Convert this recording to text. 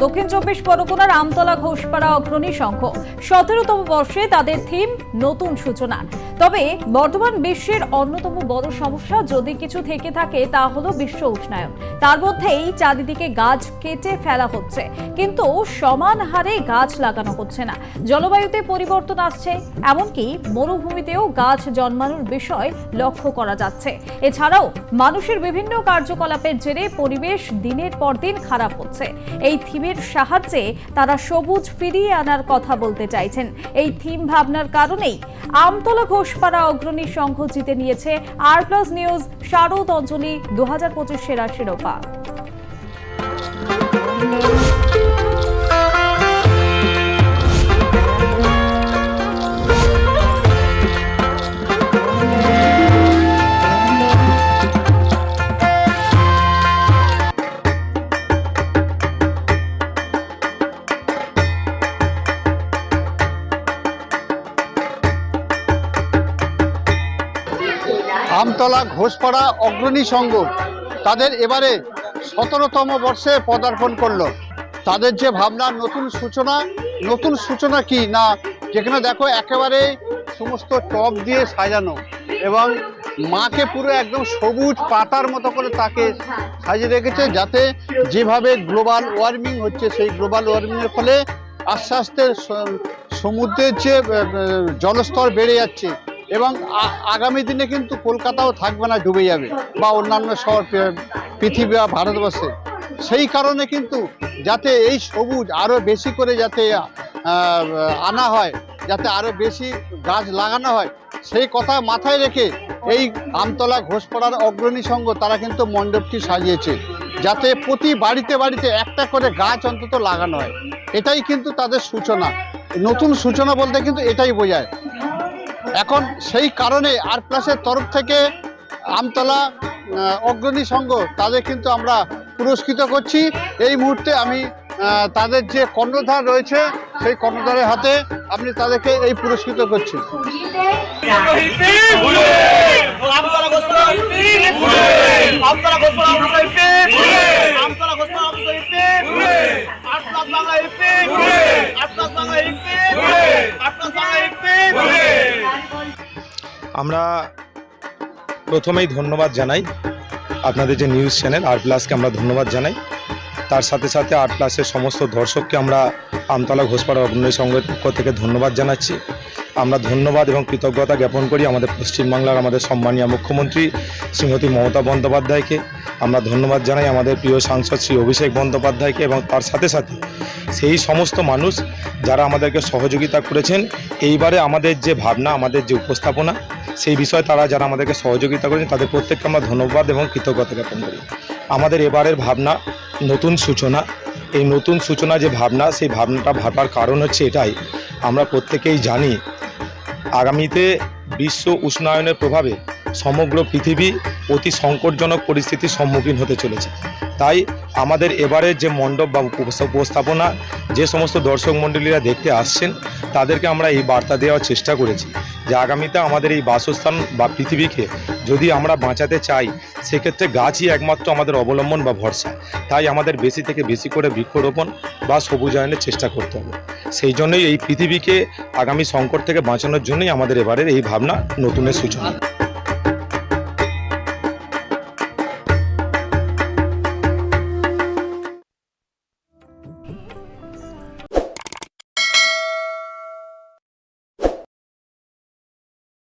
দক্ষিণ চব্বিশ পরগনার আমতলা, ঘোষপাড়া অগ্রণী সংঘ। সতেরোতম বর্ষে তাদের থিম, নতুন সূচনা। তবে বর্তমান বিশ্বের অন্যতম বড় সমস্যা যদি কিছু থেকে থাকে, তা হলো বিশ্ব উষ্ণায়ন। তার মধ্যেই চারিদিকে গাছ কেটে ফেলা হচ্ছে। কিন্তু সমান হারে গাছ লাগানো হচ্ছে না। জলবায়ুতে পরিবর্তন আসছে। এমনকি মরুভূমিতেও গাছ জন্মানোর বিষয় লক্ষ্য করা যাচ্ছে। এছাড়াও মানুষের বিভিন্ন কার্যকলাপের জেরে পরিবেশ দিনের পর দিন খারাপ হচ্ছে। এই থিমের সাহায্যে তারা সবুজ ফিরিয়ে আনার কথা বলতে চাইছেন। এই থিম ভাবনার কারণেই আমতলা ঘোষপাড়া অগ্রণী সংঘ জিতে নিয়েছে আর প্লাস নিউজ শারদ অঞ্জলি দু হাজার পঁচিশ সেরা শিরোপা। আমতলা ঘোষপাড়া, অগ্রণী সংঘ তাদের এবারে সতেরোতম বর্ষে পদার্পণ করল। তাদের যে ভাবনা নতুন সূচনা নতুন সূচনা কি না যেখানে দেখো একেবারে সমস্ত টপ দিয়ে সাজানো এবং মাকে পুরো একদম সবুজ পাতার মতো করে তাকে সাজিয়ে রেখেছে যাতে যেভাবে গ্লোবাল ওয়ার্মিং হচ্ছে সেই গ্লোবাল ওয়ার্মিংয়ের ফলে আস্তে আস্তে সমুদ্রের যে জলস্তর বেড়ে যাচ্ছে এবং আগামী দিনে কিন্তু কলকাতাও থাকবে না, ডুবে যাবে, বা অন্যান্য শহর পৃথিবী বা ভারতবর্ষে। সেই কারণে কিন্তু যাতে এই সবুজ আরও বেশি করে যাতে আনা হয়, যাতে আরও বেশি গাছ লাগানো হয়, সেই কথা মাথায় রেখে এই আমতলা ঘোষপাড়ার অগ্রণী সংঘ তারা কিন্তু মণ্ডপটি সাজিয়েছে, যাতে প্রতি বাড়িতে বাড়িতে একটা করে গাছ অন্তত লাগানো হয়। এটাই কিন্তু তাদের সূচনা। নতুন সূচনা বলতে কিন্তু এটাই বোঝায়। এখন সেই কারণে আর প্লাসের তরফ থেকে আমতলা অগ্রণী সংঘ তাদের কিন্তু আমরা পুরস্কৃত করছি। এই মুহূর্তে আমি তাদের যে কর্ণধার রয়েছে, সেই কর্ণধারের হাতে আপনি তাদেরকে এই পুরস্কৃত করছি। বাংলা আমরা প্রথমেই ধন্যবাদ জানাই আপনাদের যে নিউজ চ্যানেল আট প্লাসকে আমরা ধন্যবাদ জানাই। তার সাথে সাথে আট প্লাসের সমস্ত দর্শককে আমরা আমতলা ঘোষপাড়া অগ্রণী সংঘের পক্ষ থেকে ধন্যবাদ জানাচ্ছি। আমরা ধন্যবাদ এবং কৃতজ্ঞতা জ্ঞাপন করি আমাদের পশ্চিমবাংলার আমাদের সম্মানীয় মুখ্যমন্ত্রী শ্রীমতী মমতা বন্দ্যোপাধ্যায়কে। আমরা ধন্যবাদ জানাই আমাদের প্রিয় সাংসদ শ্রী অভিষেক বন্দ্যোপাধ্যায়কে এবং তার সাথে সাথে সেই সমস্ত মানুষ যারা আমাদেরকে সহযোগিতা করেছেন, এইবারে আমাদের যে ভাবনা, আমাদের যে উপস্থাপনা সেই বিষয়ে তারা যারা আমাদেরকে সহযোগিতা করেছেন, তাদের প্রত্যেককে আমরা ধন্যবাদ এবং কৃতজ্ঞতা জ্ঞাপন করি। আমাদের এবারের ভাবনা নতুন সূচনা। এই নতুন সূচনা যে ভাবনা, সেই ভাবনাটা ভাবার কারণ হচ্ছে এটাই। আমরা প্রত্যেকেই জানি, আগামীতে বিশ্ব উষ্ণায়নের প্রভাবে সমগ্র পৃথিবী অতি সংকটজনক পরিস্থিতির সম্মুখীন হতে চলেছে। তাই আমাদের এবারের যে মণ্ডপ বা উপস্থাপনা, যে সমস্ত দর্শক মণ্ডলীরা দেখতে আসছেন, তাদেরকে আমরা এই বার্তা দেওয়ার চেষ্টা করেছি যে আগামীতে আমাদের এই বাসস্থান বা পৃথিবীকে যদি আমরা বাঁচাতে চাই, সেক্ষেত্রে গাছই একমাত্র আমাদের অবলম্বন বা ভরসা। তাই আমাদের বেশি থেকে বেশি করে বৃক্ষরোপণ বা সবুজায়নের চেষ্টা করতে হবে। সেই জন্যই এই পৃথিবীকে আগামী সংকট থেকে বাঁচানোর জন্যই আমাদের এবারের এই ভাবনা নতুনের সূচনা।